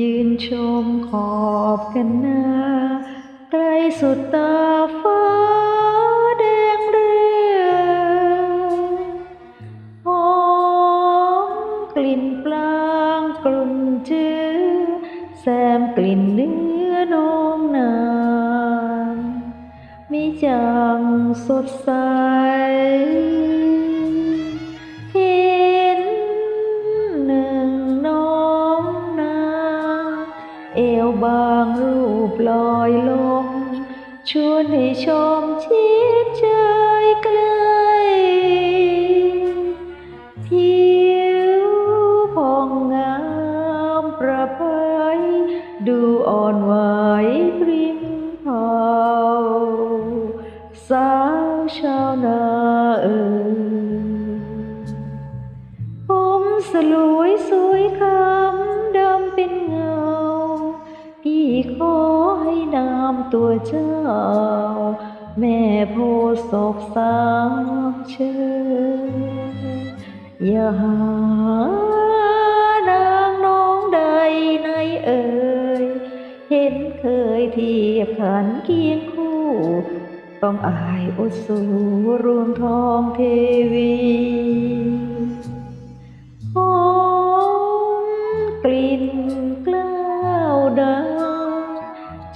ยืนชมขอบกันนาไกลสุดตาฟ้าแดงเรือหอมกลิ่นปลางกลุ่นจื้อแซมกลิ่นเนื้อนองนานมีจังสดใส บางรูปลอยลง ชวนให้ชมชิดเชยใกล้ที่ามตัวเจ้า แม่โพธิ์ศกสามเชยอย่าหานางน้องใดในเอ่ย เห็นเคยเทียบขันเคียงคู่ ต้องอายอดสูรวมทองเทวี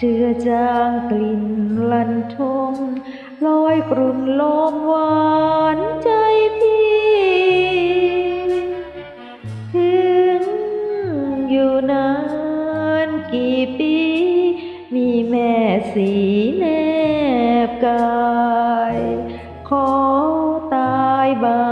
เจือจางกลิ่นลันทมลอยกรุ่นลมหวานใจพี่ ถึงอยู่นานกี่ปี มีแม่สีแนบกาย ขอตายบ้า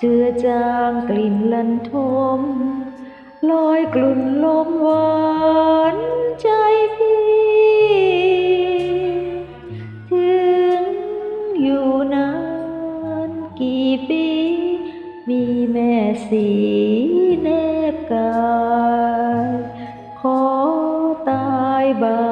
เจือจางกลิ่นลันทมลอยกลุ่นลมหวานใจพี่ถึงอยู่นานกี่ปี มีแม่สีแนบกายขอตายบา